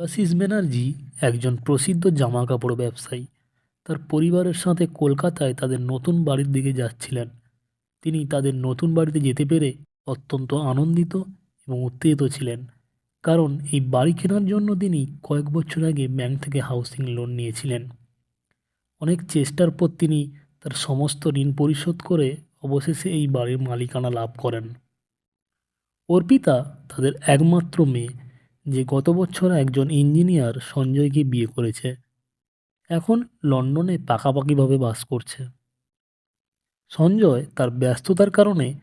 দেবাশিস ব্যানার্জি একজন প্রসিদ্ধ জামা কাপড় ব্যবসায়ী। তার পরিবারের সাথে কলকাতায় তাদের নতুন বাড়ির দিকে যাচ্ছিলেন। তিনি তাদের নতুন বাড়িতে যেতে পেরে অত্যন্ত আনন্দিত এবং উত্তেজিত ছিলেন। কারণ এই বাড়ি কেনার জন্য তিনি কয়েক বছর আগে ব্যাংক থেকে হাউসিং লোন নিয়েছিলেন। অনেক চেষ্টার পর তিনি তার সমস্ত ঋণ পরিশোধ করে অবশেষে এই বাড়ির মালিকানা লাভ করেন। অর্পিতা তাদের একমাত্র মেয়ে। যে গত বছর একজন ইঞ্জিনিয়ার সঞ্জয়কে বিয়ে করেছে। এখন লন্ডনে পাকাপাকিভাবে বাস করছে। সঞ্জয় তার ব্যস্ততার কারণে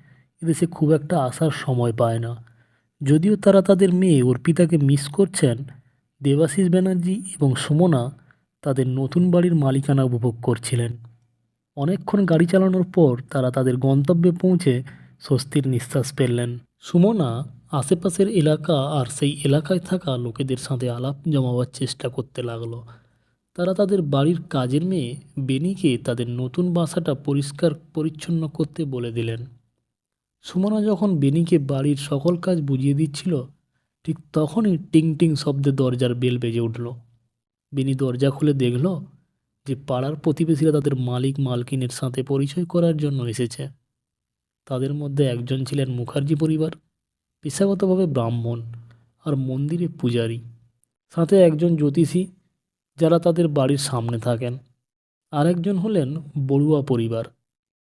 এদেশে খুব একটা আসার সময় পায় না। যদিও তারা তাদের মেয়ে অর্পিতাকে মিস করছেন, দেবাশিস ব্যানার্জি এবং সুমনা তাদের নতুন বাড়ির মালিকানা উপভোগ করছিলেন। অনেকক্ষণ গাড়ি চালানোর পর তারা তাদের গন্তব্যে পৌঁছে স্বস্তির নিঃশ্বাস ফেললেন। সুমনা আশেপাশের এলাকা আর সেই এলাকায় থাকা লোকেদের সাথে আলাপ জমাবার চেষ্টা করতে লাগল। তারা তাদের বাড়ির কাজের মেয়ে বেনিকে তাদের নতুন বাসাটা পরিষ্কার পরিচ্ছন্ন করতে বলে দিলেন। সুমনা যখন বেনিকে বাড়ির সকল কাজ বুঝিয়ে দিচ্ছিল, ঠিক তখনই টিং টিং শব্দে দরজার বেল বেজে উঠল। বেনি দরজা খুলে দেখল যে পাড়ার প্রতিবেশীরা তাদের মালিক মালকিনের সাথে পরিচয় করার জন্য এসেছে। তাদের মধ্যে একজন ছিলেন মুখার্জি পরিবার পেশাগতভাবে ব্রাহ্মণ আর মন্দিরে পূজারী। সাথে একজন জ্যোতিষী যারা তাদের বাড়ির সামনে থাকেন। আরেকজন হলেন বড়ুয়া পরিবার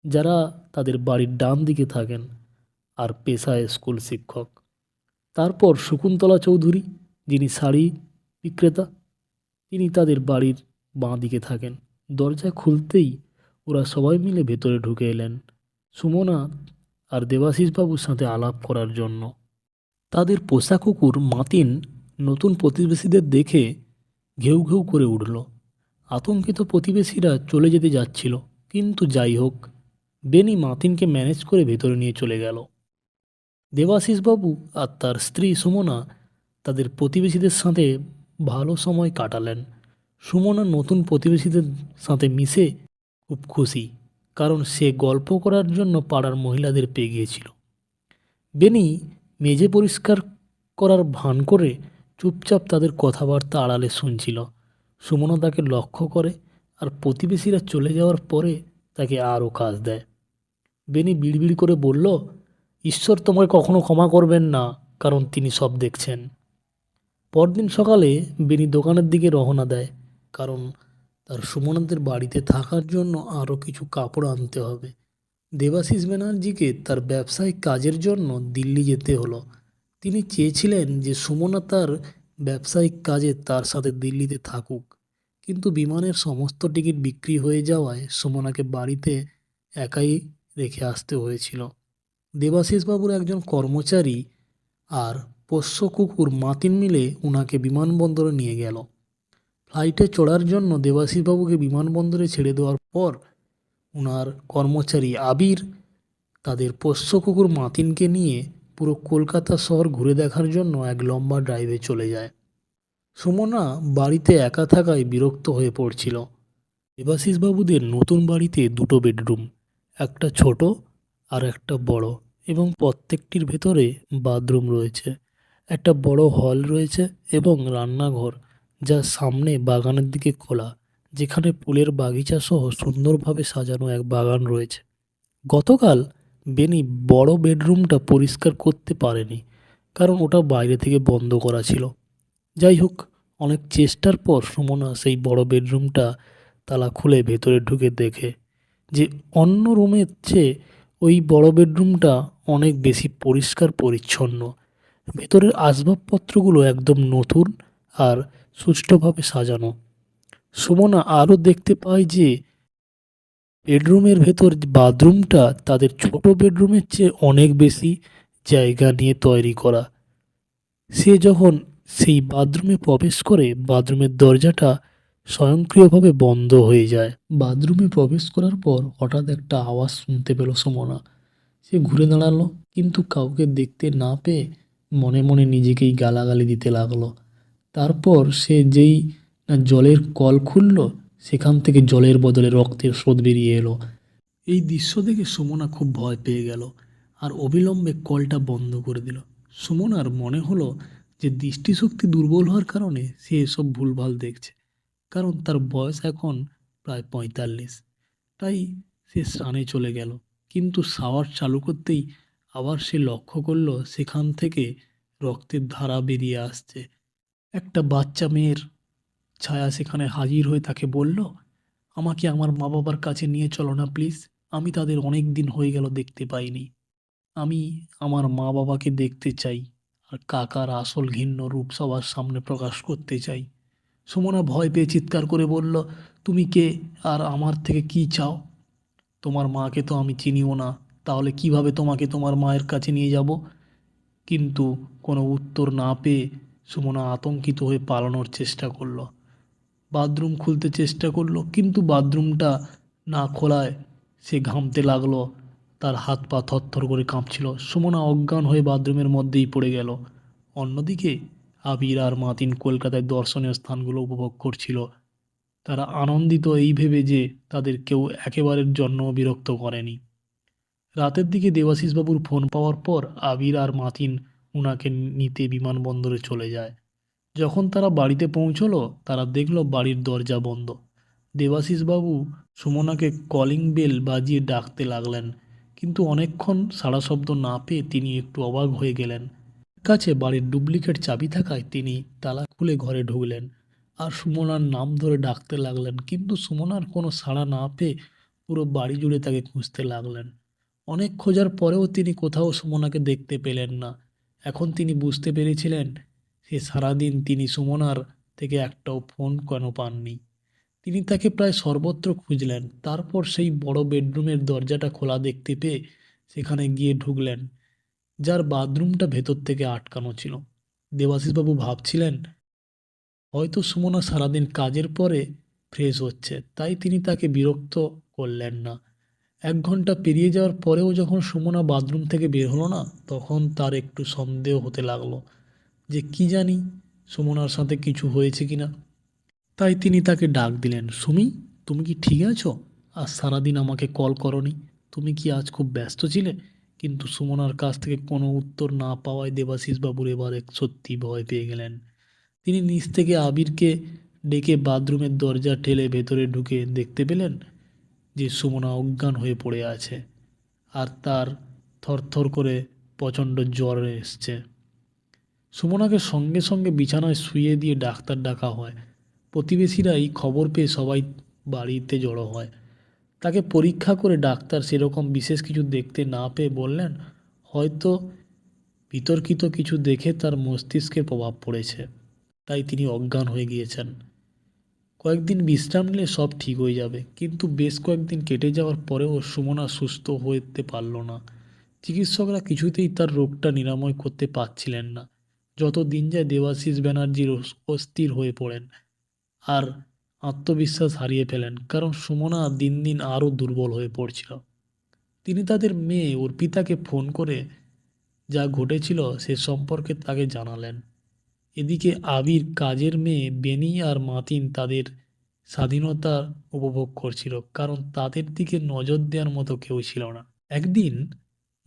যারা তাদের বাড়ির ডান দিকে থাকেন আর পেশায় স্কুল শিক্ষক। তারপর শকুন্তলা চৌধুরী, যিনি শাড়ি বিক্রেতা, তিনি তাদের বাড়ির বাঁ দিকে থাকেন। দরজা খুলতেই ওরা সবাই মিলে ভেতরে ঢুকে এলেন। সুমনা আর দেবাশিসবাবুর সাথে আলাপ করার জন্য। তাদের পোষা কুকুর মাতিন নতুন প্রতিবেশীদের দেখে ঘেউ ঘেউ করে উঠল। আতঙ্কিত প্রতিবেশীরা চলে যেতে যাচ্ছিল, কিন্তু যাই হোক, বেনি মাতিনকে ম্যানেজ করে ভেতরে নিয়ে চলে গেল। দেবাশিসবাবু আর তার স্ত্রী সুমনা তাদের প্রতিবেশীদের সাথে ভালো সময় কাটালেন। সুমনা নতুন প্রতিবেশীদের সাথে মিশে খুব খুশি, কারণ সে গল্প করার জন্য পাড়ার মহিলাদের পেয়ে গিয়েছিল। বেনি মেঝে পরিষ্কার করার ভান করে চুপচাপ তাদের কথাবার্তা আড়ালে শুনছিল। সুমনা তাকে লক্ষ্য করে আর প্রতিবেশীরা চলে যাওয়ার পরে তাকে আরও কাজ দেয়। বেনি বিড়বিড় করে বলল, ঈশ্বর তোমাকে কখনো ক্ষমা করবেন না, কারণ তিনি সব দেখছেন। পরদিন সকালে বেনি দোকানের দিকে রওনা দেয়, কারণ তার সুমনাদের বাড়িতে থাকার জন্য আরও কিছু কাপড় আনতে হবে। দেবাশিস ব্যানার্জিকে তার ব্যবসায়িক কাজের জন্য দিল্লি যেতে হলো। তিনি চেয়েছিলেন যে সুমনা তার ব্যবসায়িক কাজে তার সাথে দিল্লিতে থাকুক। কিন্তু বিমানের সমস্ত টিকিট বিক্রি হয়ে যাওয়ায় সুমনাকে বাড়িতে একাই রেখে আসতে হয়েছিল। দেবাশিসবাবুর একজন কর্মচারী আর পোষ্য কুকুর মাতিন মিলে ওনাকে বিমানবন্দরে নিয়ে গেল। ফ্লাইটে চড়ার জন্য দেবাশিসবাবুকে বিমানবন্দরে ছেড়ে দেওয়ার পর ওনার কর্মচারী আবির তাদের পোষ্য কুকুর মাতিনকে নিয়ে পুরো কলকাতা শহর ঘুরে দেখার জন্য এক লম্বা ড্রাইভে চলে যায়। সুমনা বাড়িতে একা থাকায় বিরক্ত হয়ে পড়ছিল। দেবাশিসবাবুদের নতুন বাড়িতে দুটো বেডরুম, একটা ছোট আর একটা বড় এবং প্রত্যেকটির ভেতরে বাথরুম রয়েছে। একটা বড় হল রয়েছে এবং রান্নাঘর যা সামনে বাগানের দিকে খোলা। যেখানে ফুলের বাগিচা সহ সুন্দরভাবে সাজানো এক বাগান রয়েছে। গতকাল বেনি বড় বেডরুমটা পরিষ্কার করতে পারেনি, কারণ ওটা বাইরে থেকে বন্ধ করা ছিল। যাই হোক, অনেক চেষ্টার পর সুমনা সেই বড় বেডরুমটা তালা খুলে ভেতরে ঢুকে দেখে যে অন্য রুমের চেয়ে ওই বড় বেডরুমটা অনেক বেশি পরিষ্কার পরিচ্ছন্ন। ভেতরের আসবাবপত্রগুলো একদম নতুন আর সুষ্ঠুভাবে সাজানো। সুমনা আরও দেখতে পায় যে বেডরুমের ভেতর বাথরুমটা তাদের ছোট বেডরুমের চেয়ে অনেক বেশি জায়গা নিয়ে তৈরি করা। সে যখন সেই বাথরুমে প্রবেশ করে, বাথরুমের দরজাটা স্বয়ংক্রিয়ভাবে বন্ধ হয়ে যায়। বাথরুমে প্রবেশ করার পর হঠাৎ একটা আওয়াজ শুনতে পেল সুমনা। সে ঘুরে দাঁড়াল, কিন্তু কাউকে দেখতে না পেয়ে মনে মনে নিজেকেই গালাগালি দিতে লাগল। তারপর সে যেই না জলের কল খুলল, সেখান থেকে জলের বদলে রক্তের স্রোত বেরিয়ে এলো। এই দৃশ্য দেখে সুমনা খুব ভয় পেয়ে গেল আর অবিলম্বে কলটা বন্ধ করে দিল। সুমনার মনে হলো যে দৃষ্টিশক্তি দুর্বল হওয়ার কারণে সে এসব ভুলভাল দেখছে, কারণ তার বয়স এখন প্রায় পঁয়তাল্লিশ। তাই সে স্নানে চলে গেল, কিন্তু শাওয়ার চালু করতেই আবার সে লক্ষ্য করল সেখান থেকে রক্তের ধারা বেরিয়ে আসছে। একটা বাচ্চা মেয়ের ছায়া সেখানে হাজির হয়ে তাকে বলল, আমাকে আমার মা বাবার কাছে নিয়ে চলো না প্লিজ। আমি তাদের অনেক দিন হয়ে গেল দেখতে পাইনি। আমি আমার মা বাবাকে দেখতে চাই আর কাকার আসল ঘিন্ন রূপ সবার সামনে প্রকাশ করতে চাই। সুমনা ভয় পেয়ে চিৎকার করে বলল, তুমি কে আর আমার থেকে কি চাও? তোমার মাকে তো আমি চিনিও না। তাহলে কীভাবে তোমাকে তোমার মায়ের কাছে নিয়ে যাব? কিন্তু কোনো উত্তর না পেয়ে সুমনা আতঙ্কিত হয়ে পালানোর চেষ্টা করল। বাথরুম খুলতে চেষ্টা করল, কিন্তু বাথরুমটা না খোলায় সে ঘামতে লাগল। তার হাত পা থরথর করে কাঁপছিল। সুমনা অজ্ঞান হয়ে বাথরুমের মধ্যেই পড়ে গেল। অন্যদিকে আবির আর মাতিন কলকাতায় দর্শনীয় স্থানগুলো উপভোগ করছিল। তারা আনন্দিত এই ভেবে যে তাদের কেউ একেবারের জন্য বিরক্ত করেনি। রাতের দিকে দেবাশিসবাবুর ফোন পাওয়ার পর আবির আর মাতিন উনাকে নিতে বিমানবন্দরে চলে যায়। যখন তারা বাড়িতে পৌঁছলো, তারা দেখল বাড়ির দরজা বন্ধ। দেবাশিসবাবু সুমনাকে কলিং বেল বাজিয়ে ডাকতে লাগলেন, কিন্তু অনেকক্ষণ সাড়া শব্দ না পেয়ে তিনি একটু অবাক হয়ে গেলেন। কাছে বাড়ির ডুপ্লিকেট চাবি থাকায় তিনি তালা খুলে ঘরে ঢুকলেন আর সুমনার নাম ধরে ডাকতে লাগলেন, কিন্তু সুমনার কোনো সাড়া না পেয়ে পুরো বাড়ি জুড়ে তাকে খুঁজতে লাগলেন। অনেক খোঁজার পরেও তিনি কোথাও সুমনাকে দেখতে পেলেন না। এখন তিনি বুঝতে পেরেছিলেন সে সারাদিন তিনি সুমনার থেকে একটাও ফোন কেন পাননি? তিনি তাকে প্রায় সর্বত্র খুঁজলেন। তারপর সেই বড় বেডরুমের দরজাটা খোলা দেখতে পেয়ে সেখানে গিয়ে ঢুকলেন, যার বাথরুমটা ভেতর থেকে আটকানো ছিল। দেবাশিসবাবু ভাবছিলেন, হয়তো সুমনা সারাদিন কাজের পরে ফ্রেশ হচ্ছে, তাই তিনি তাকে বিরক্ত করলেন না। এক ঘণ্টা পেরিয়ে যাওয়ার পরেও যখন সুমনা বাথরুম থেকে বের হলো না, তখন তার একটু সন্দেহ হতে লাগল। যে কি জানি সুমনার সাথে কিছু হয়েছে কি না তাই তিনি তাকে ডাক দিলেন, সুমি, তুমি কি ঠিক আছো? আর সারাদিন আমাকে কল করনি। তুমি কি আজ খুব ব্যস্ত ছিলে? কিন্তু সুমনার কাছ থেকে কোনো উত্তর না পাওয়ায় দেবাশিস বাবুর এবারে সত্যি ভয় পেয়ে গেলেন। তিনি নিচ থেকে আবিরকে ডেকে বাথরুমের দরজা ঠেলে ভেতরে ঢুকে দেখতে পেলেন যে সুমনা অজ্ঞান হয়ে পড়ে আছে, আর তার থরথর করে প্রচণ্ড জ্বর এসছে। সুমনাকে সঙ্গে সঙ্গে বিছানায় শুয়ে দিয়ে ডাক্তার ডাকা হয়। প্রতিবেশীরা এই খবর পেয়ে সবাই বাড়িতে জড়ো হয়। তাকে পরীক্ষা করে ডাক্তার সেরকম বিশেষ কিছু দেখতে না পেয়ে বললেন, হয়তো বিতর্কিত কিছু দেখে তার মস্তিষ্কে প্রভাব পড়েছে। তাই তিনি অজ্ঞান হয়ে গিয়েছেন। কয়েকদিন বিশ্রাম নিলে সব ঠিক হয়ে যাবে। কিন্তু বেশ কয়েকদিন কেটে যাওয়ার পরেও সুমনা সুস্থ হতে পারল না। চিকিৎসকরা কিছুতেই তার রোগটা নিরাময় করতে পারছিলেন না। যত দিন যায় দেবাশিস ব্যানার্জির অস্থির হয়ে পড়েন আর আত্মবিশ্বাস হারিয়ে ফেলেন, কারণ সুমনা দিন দিন আরও দুর্বল হয়ে পড়ছিল। তিনি তাদের মেয়ে অর্পিতাকে ফোন করে যা ঘটেছিল সে সম্পর্কে তাকে জানালেন। এদিকে আবির কাজের মেয়ে বেনি আর মাতিন তাদের স্বাধীনতা উপভোগ করছিল, কারণ তাদের দিকে নজর দেওয়ার মতো কেউ ছিল না। একদিন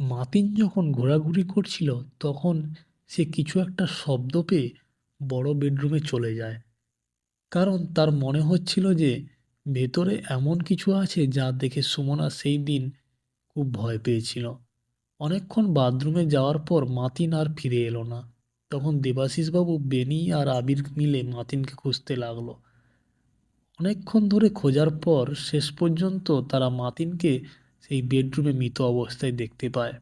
মাতিন যখন ঘোরাঘুরি করছিল, তখন সে কিছু একটা শব্দ পেয়ে বড় বেডরুমে চলে যায়। কারণ তার মনে হচ্ছিল যে ভেতরে এমন কিছু আছে যা দেখে সুমনা সেই দিন খুব ভয় পেয়েছিল। অনেকক্ষণ বাথরুমে যাওয়ার পর মাতিন আর ফিরে এলো না। তখন দেবাশিসবাবু বেনি আর আবির মিলে মাতিনকে খুঁজতে লাগল। অনেকক্ষণ ধরে খোঁজার পর শেষ পর্যন্ত তারা মাতিনকে সেই বেডরুমে মৃত অবস্থায় দেখতে পায়।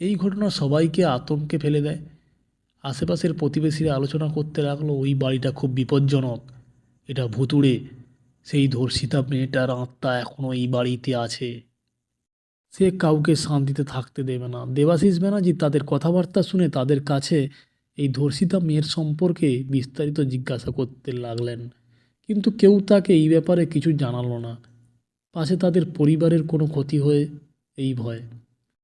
এই ঘটনা সবাইকে আতঙ্কে ফেলে দেয়। আশেপাশের প্রতিবেশীরা আলোচনা করতে লাগল, ওই বাড়িটা খুব বিপজ্জনক। এটা ভুতুড়ে। সেই ধর্ষিতা মেয়েটার আত্মা এখনও এই বাড়িতে আছে। সে কাউকে শান্তিতে থাকতে দেবে না। দেবাশিস ব্যানার্জি তাদের কথাবার্তা শুনে তাদের কাছে এই ধর্ষিতা মেয়ের সম্পর্কে বিস্তারিত জিজ্ঞাসা করতে লাগলেন। কিন্তু কেউ তাকে এই ব্যাপারে কিছু জানালো না। পাশে তাদের পরিবারের কোনো ক্ষতি হয়ে এই ভয়।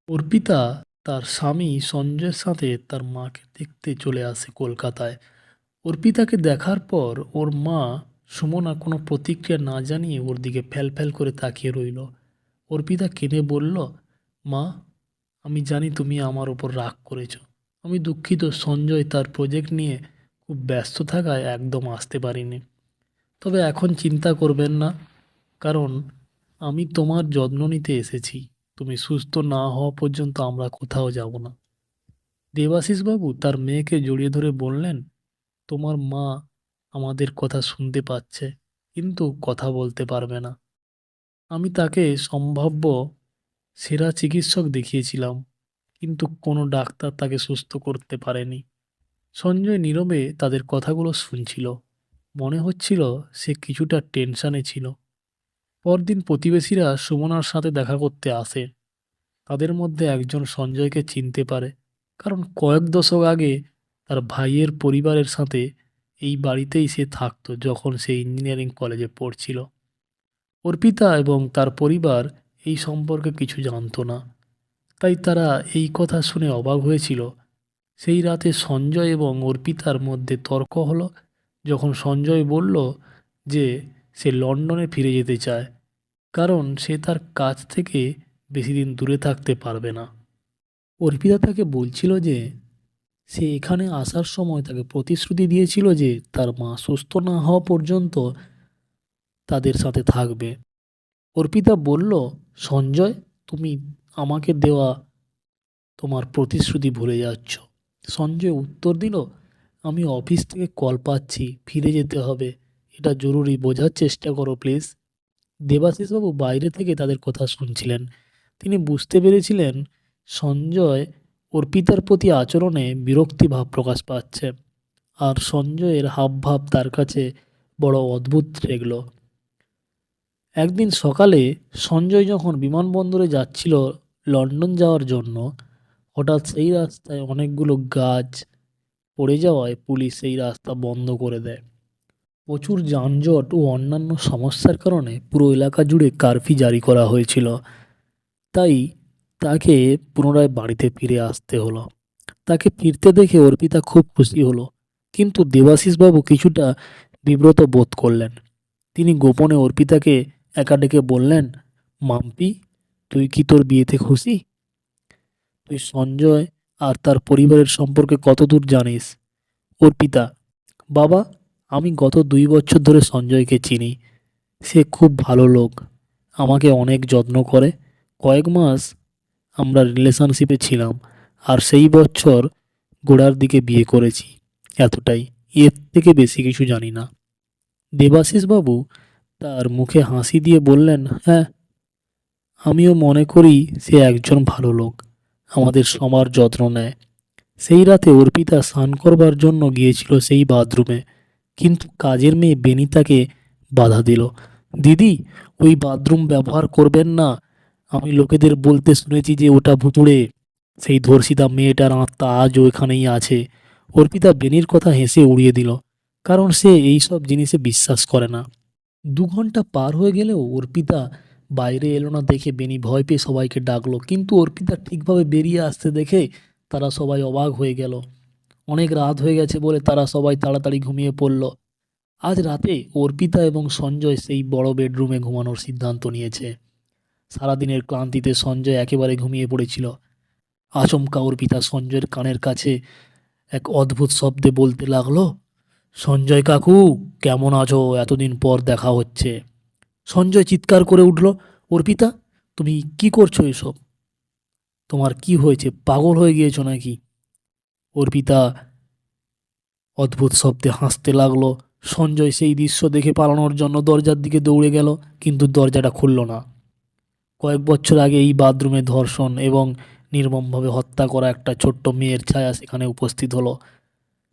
অর্পিতা তার স্বামী সঞ্জয়ের সাথে তার মাকে দেখতে চলে আসে কলকাতায়। অর্পিতাকে দেখার পর ওর মা সুমনা কোনো প্রতিক্রিয়া না জানিয়ে ওর দিকে ফ্যাল ফ্যাল করে তাকিয়ে রইল। অর্পিতা কেঁদে বলল, মা, আমি জানি তুমি আমার ওপর রাগ করেছ। আমি দুঃখিত সঞ্জয় তার প্রজেক্ট নিয়ে খুব ব্যস্ত থাকায় একদম আসতে পারিনি। তবে এখন চিন্তা করবেন না, কারণ আমি তোমার যত্ন নিতে এসেছি। তুমি সুস্থ না হওয়া পর্যন্ত আমরা কোথাও যাব না। দেবাশিসবাবু তার মেয়েকে জড়িয়ে ধরে বললেন, তোমার মা আমাদের কথা শুনতে পাচ্ছে, কিন্তু কথা বলতে পারবে না। আমি তাকে সম্ভাব্য সেরা চিকিৎসক দেখিয়েছিলাম, কিন্তু কোনো ডাক্তার তাকে সুস্থ করতে পারেনি। সঞ্জয় নীরবে তাদের কথাগুলো শুনছিল। মনে হচ্ছিল সে কিছুটা টেনশানে ছিল। পরদিন প্রতিবেশীরা সুমনার সাথে দেখা করতে আসে। তাদের মধ্যে একজন সঞ্জয়কে চিনতে পারে, কারণ কয়েক দশক আগে তার ভাইয়ের পরিবারের সাথে এই বাড়িতেই সে থাকতো যখন সে ইঞ্জিনিয়ারিং কলেজে পড়ছিল। অর্পিতা এবং তার পরিবার এই সম্পর্কে কিছু জানতো না, তাই তারা এই কথা শুনে অবাক হয়েছিল। সেই রাতে সঞ্জয় এবং অর্পিতার মধ্যে তর্ক হলো, যখন সঞ্জয় বলল যে সে লন্ডনে ফিরে যেতে চায়, কারণ সে তার কাজ থেকে বেশি দিন দূরে থাকতে পারবে না। অর্পিতা তাকে বলছিল যে, সে এখানে আসার সময় তাকে প্রতিশ্রুতি দিয়েছিল যে তার মা সুস্থ না হওয়া পর্যন্ত তাদের সাথে থাকবে। অর্পিতা বলল, সঞ্জয়, তুমি আমাকে দেওয়া তোমার প্রতিশ্রুতি ভুলে যাচ্ছ। সঞ্জয় উত্তর দিল, আমি অফিস থেকে কল পাচ্ছি, ফিরে যেতে হবে। এটা জরুরি, বোঝার চেষ্টা করো প্লিজ দেবাশিসবাবু বাইরে থেকে তাদের কথা শুনছিলেন। তিনি বুঝতে পেরেছিলেন সঞ্জয় অর্পিতার প্রতি আচরণে বিরক্তি ভাব প্রকাশ পাচ্ছে। আর সঞ্জয়ের হাবভাব তার কাছে বড় অদ্ভুত ঠেকল একদিন সকালে সঞ্জয় যখন বিমানবন্দরে যাচ্ছিল লন্ডন যাওয়ার জন্য, হঠাৎ সেই রাস্তায় অনেকগুলো গাছ পড়ে যাওয়ায় পুলিশ সেই রাস্তা বন্ধ করে দেয়। প্রচুর যানজট ও অন্যান্য সমস্যার কারণে পুরো এলাকা জুড়ে কারফি জারি করা হয়েছিল। তাই তাকে পুনরায় বাড়িতে ফিরে আসতে হলো। তাকে ফিরতে দেখে অর্পিতা খুব খুশি হলো। কিন্তু দেবাশিসবাবু কিছুটা বিব্রত বোধ করলেন। তিনি গোপনে অর্পিতাকে একা ডেকে বললেন, মাম্পি, তুই কি তোর বিয়েতে খুশি? তুই সঞ্জয় আর তার পরিবারের সম্পর্কে কতদূর জানিস? অর্পিতা, বাবা আমি গত দুই বছর ধরে সঞ্জয়কে চিনি। সে খুব ভালো লোক। আমাকে অনেক যত্ন করে। কয়েক মাস আমরা রিলেশনশিপে ছিলাম আর সেই বছর গোড়ার দিকে বিয়ে করেছি। এতটাই। এর থেকে বেশি কিছু জানি না। দেবাশিসবাবু তার মুখে হাসি দিয়ে বললেন হ্যাঁ আমিও মনে করি সে একজন ভালো লোক। আমাদের সবার যত্ন নেয়। সেই রাতে অর্পিতা স্নান করবার জন্য গিয়েছিল সেই বাথরুমে। কিন্তু কাজের মেয়ে বেনিতাকে বাধা দিল। দিদি, ওই বাথরুম ব্যবহার করবেন না। আমি লোকেদের বলতে শুনেছি যে ওটা ভুতুড়ে। সেই ধর্ষিতা মেয়েটার আত্মা আজও এখানেই আছে। অর্পিতা বেনির কথা হেসে উড়িয়ে দিল, কারণ সে এই সব জিনিসে বিশ্বাস করে না। দু ঘণ্টা পার হয়ে গেলেও অর্পিতা বাইরে এলো না দেখে বেনি ভয় পেয়ে সবাইকে ডাকলো, কিন্তু অর্পিতা ঠিকভাবে বেরিয়ে আসতে দেখে তারা সবাই অবাক হয়ে গেল। অনেক রাত হয়ে গেছে বলে তারা সবাই তাড়াতাড়ি ঘুমিয়ে পড়ল। আজ রাতে অর্পিতা এবং সঞ্জয় সেই বড় বেডরুমে ঘুমানোর সিদ্ধান্ত নিয়েছে। সারাদিনের ক্লান্তিতে সঞ্জয় একেবারে ঘুমিয়ে পড়েছিল। আচমকা অর্পিতা সঞ্জয়ের কানের কাছে এক অদ্ভুত শব্দে বলতে লাগল, সঞ্জয় কাকু, কেমন আছো? এতদিন পর দেখা হচ্ছে। সঞ্জয় চিৎকার করে উঠল, অর্পিতা, তুমি কি করছ এসব? তোমার কি হয়েছে? পাগল হয়ে গিয়েছো নাকি? অর্পিতা অদ্ভুত শব্দে হাসতে লাগল। সঞ্জয় সেই দৃশ্য দেখে পালানোর জন্য দরজার দিকে দৌড়ে গেল, কিন্তু দরজাটা খুলল না। কয়েক বছর আগে এই বাথরুমে ধর্ষণ এবং নির্মমভাবে হত্যা করা একটা ছোট্ট মেয়ের ছায়া সেখানে উপস্থিত হলো।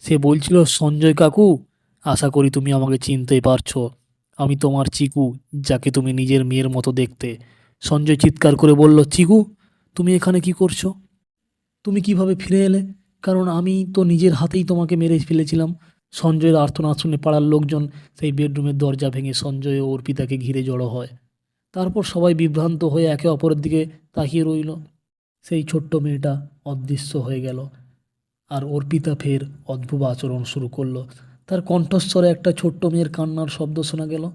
সে বলছিল, সঞ্জয় কাকু, আশা করি তুমি আমাকে চিনতে পারছ। আমি তোমার চিকু, যাকে তুমি নিজের মেয়ের মতো দেখতে সঞ্জয় চিৎকার করে বলল, চিকু, তুমি এখানে কি করছ? তুমি কীভাবে ফিরে এলে? কারণ আমি তো নিজের হাতেই তোমাকে মেরে ফেলেছিলাম। সঞ্জয়ের আর্তনাদ শুনে পাড়ার লোকজন সেই বেডরুমের দরজা ভেঙে সঞ্জয় ও অর্পিতাকে ঘিরে জড়ো হয়। তারপর সবাই বিভ্রান্ত হয়ে একে অপরের দিকে তাকিয়ে রইল। সেই ছোট্ট মেয়েটা অদৃশ্য হয়ে গেল আর অর্পিতা ফের অদ্ভুত আচরণ শুরু করল। তার কণ্ঠস্বরে একটা ছোট্ট মেয়ের কান্নার শব্দ শোনা গেল।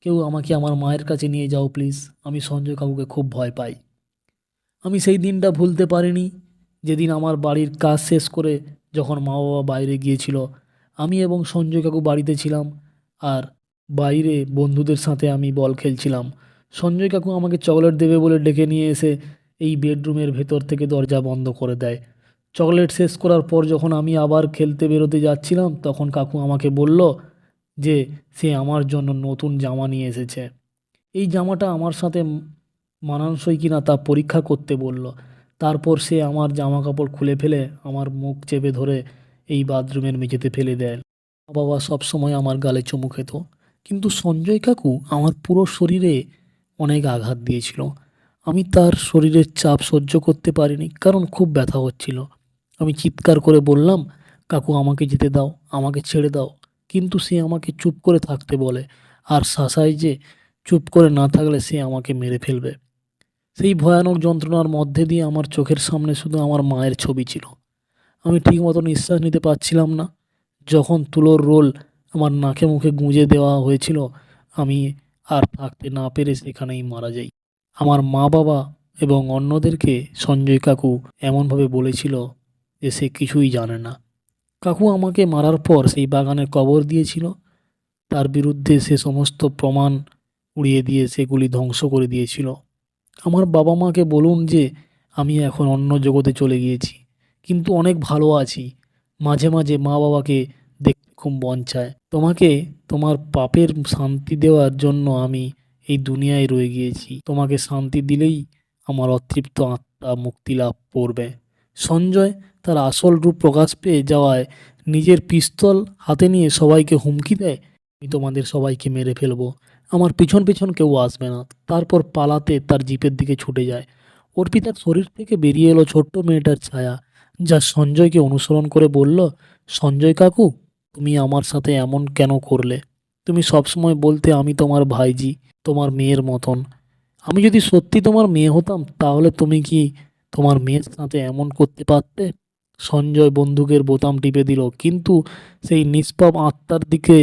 কেউ আমাকে আমার মায়ের কাছে নিয়ে যাও, প্লিজ। আমি সঞ্জয় কাকুকে খুব ভয় পাই। আমি সেই দিনটা ভুলতে পারিনি। যেদিন আমার বাড়ির কাজ শেষ করে যখন মা বাবা বাইরে গিয়েছিল, আমি এবং সঞ্জয় কাকু বাড়িতে ছিলাম আর বাইরে বন্ধুদের সাথে আমি বল খেলছিলাম। সঞ্জয় কাকু আমাকে চকলেট দেবে বলে ডেকে নিয়ে এসে এই বেডরুমের ভেতর থেকে দরজা বন্ধ করে দেয়। চকলেট শেষ করার পর যখন আমি আবার খেলতে বেরোতে যাচ্ছিলাম, তখন কাকু আমাকে বলল যে সে আমার জন্য নতুন জামা নিয়ে এসেছে। এই জামাটা আমার সাথে মানানসই কিনা তা পরীক্ষা করতে বলল। তারপর সে আমার জামা কাপড় খুলে ফেলে, আমার মুখ চেপে ধরে এই বাথরুমের মেঝেতে ফেলে দেয়। বাবা সবসময় আমার গালে চুমু খেত। কিন্তু সঞ্জয় কাকু আমার পুরো শরীরে অনেক আঘাত দিয়েছিল। আমি তার শরীরের চাপ সহ্য করতে পারিনি, কারণ খুব ব্যথা হচ্ছিল। আমি চিৎকার করে বললাম, কাকু, আমাকে যেতে দাও, আমাকে ছেড়ে দাও। কিন্তু সে আমাকে চুপ করে থাকতে বলে, আর শাসায় যে চুপ করে না থাকলে সে আমাকে মেরে ফেলবে। সেই ভয়ানক যন্ত্রণার মধ্যে দিয়ে আমার চোখের সামনে শুধু আমার মায়ের ছবি ছিল। আমি ঠিক মতো নিঃশ্বাস নিতে পারছিলাম না। যখন তুলোর রোল আমার নাকে মুখে গুঁজে দেওয়া হয়েছিল, আমি আর থাকতে না পেরে সেখানেই মারা যাই। আমার মা বাবা এবং অন্যদেরকে সঞ্জয় কাকু এমনভাবে বলেছিল যে সে কিছুই জানে না। কাকু আমাকে মারার পর সেই বাগানে কবর দিয়েছিল। তার বিরুদ্ধে সে সমস্ত প্রমাণ উড়িয়ে দিয়ে সেগুলি ধ্বংস করে দিয়েছিল। আমার বাবা মাকে বলুন যে, আমি এখন অন্য জগতে চলে গিয়েছি, কিন্তু অনেক ভালো আছি। মাঝে মাঝে মা বাবাকে দেখতে খুব মন চায়। তোমাকে তোমার পাপের শান্তি দেওয়ার জন্য আমি এই দুনিয়ায় রয়ে গিয়েছি। তোমাকে শান্তি দিলেই আমার অতৃপ্ত আত্মা মুক্তি লাভ করবে। সঞ্জয় তার আসল রূপ প্রকাশ পেয়ে যাওয়ায় নিজের পিস্তল হাতে নিয়ে সবাইকে হুমকি দেয়। আমি তোমাদের সবাইকে মেরে ফেলব। আমার পিছন পিছন কেউ আসবে না। তারপর পালাতে তার জিপের দিকে ছুটে যায়। অর্পিতার শরীর থেকে বেরিয়ে এলো ছোট্ট মেয়েটার ছায়া, যা সঞ্জয়কে অনুসরণ করে বলল, সঞ্জয় কাকু, তুমি আমার সাথে এমন কেন করলে? তুমি সবসময় বলতে আমি তোমার ভাইজি, তোমার মেয়ের মতন। আমি যদি সত্যি তোমার মেয়ে হতাম, তাহলে তুমি কি তোমার মেয়ের সাথে এমন করতে পারতে? সঞ্জয় বন্দুকের বোতাম টিপে দিল, কিন্তু সেই নিষ্পাপ আত্মার দিকে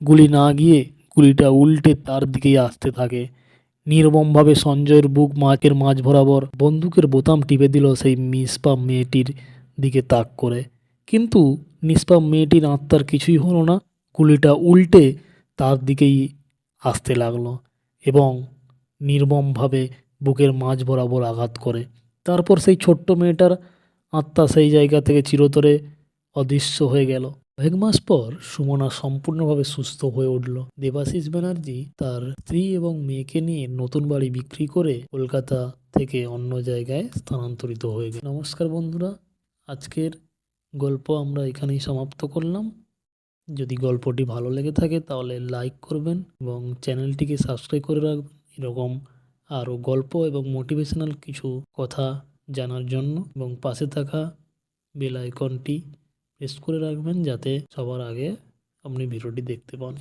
গুলি না গিয়ে গুলিটা উল্টে তার দিকেই আসতে থাকে। নির্মমভাবে সঞ্জয়ের বুক মাকের মাঝ বরাবর বন্দুকের বোতাম টিপে দিল সেই নিষ্পাপ মেয়েটির দিকে তাক করে। কিন্তু নিষ্পাপ মেয়েটির আত্মার কিছুই হলো না গুলিটা উল্টে তার দিকেই আসতে লাগল এবং নির্মমভাবে বুকের মাঝ বরাবর আঘাত করে। তারপর সেই ছোট্ট মেয়েটার আত্মা সেই জায়গা থেকে চিরতরে অদৃশ্য হয়ে গেল। কয়েক মাস পর সুমনা সম্পূর্ণভাবে সুস্থ হয়ে উঠল। দেবাশিস ব্যানার্জি তার স্ত্রী এবং মেয়েকে নিয়ে নতুন বাড়ি বিক্রি করে কলকাতা থেকে অন্য জায়গায় স্থানান্তরিত হয়ে গেল। নমস্কার বন্ধুরা, আজকের গল্প আমরা এখানেই সমাপ্ত করলাম। যদি গল্পটি ভালো লেগে থাকে তাহলে লাইক করবেন এবং চ্যানেলটিকে সাবস্ক্রাইব করে রাখবেন। এরকম আরও গল্প এবং মোটিভেশনাল কিছু কথা জানার জন্য এবং পাশে থাকা বেল আইকনটি প্রেস করে রাখবেন যাতে সবার আগে আপনি ভিডিওটি দেখতে পান।